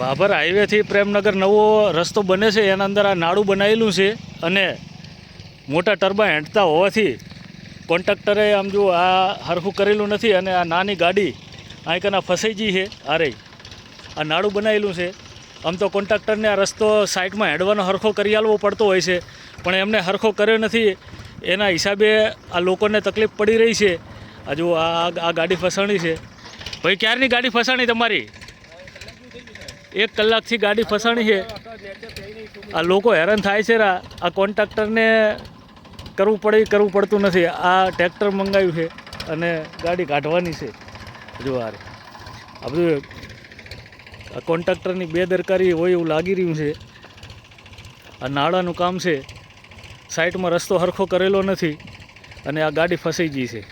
ભાભર હાઈવેથી પ્રેમનગર નવો રસ્તો બને છે, એના અંદર આ નાળું બનાવેલું છે અને મોટા ટર્બાઇન હેંટતા હોવાથી કોન્ટ્રાક્ટરે આમ જો આ હરખું કરેલું નથી અને આ નાની ગાડી આંકના કના ફસાઈ ગઈ છે અરે આ નાળું બનાવેલું છે. આમ તો કોન્ટ્રાક્ટરને આ રસ્તો સાઈડમાં હેડવાનો હરખો કરી આલવો પડતો હોય છે, પણ એમને હરખો કર્યો નથી. એના હિસાબે આ લોકોને તકલીફ પડી રહી છે. આ જો આ આ ગાડી ફસાણી છે. ભાઈ, ક્યારની ગાડી ફસાણી તમારી? એક કલાકથી ગાડી ફસાણી છે. આ લોકો હેરાન થાય છે રા. આ કોન્ટ્રાક્ટરને કરવું પડે કરવું પડતું નથી. આ ટ્રેક્ટર મંગાવ્યું છે અને ગાડી કાઢવાની છે. જો આ આ બધું આ કોન્ટ્રાક્ટરની બેદરકારી હોય એવું લાગી રહ્યું છે. આ નાળાનું કામ છે. સાઈડમાં રસ્તો હરખો કરેલો નથી અને આ ગાડી ફસાઈ ગઈ છે.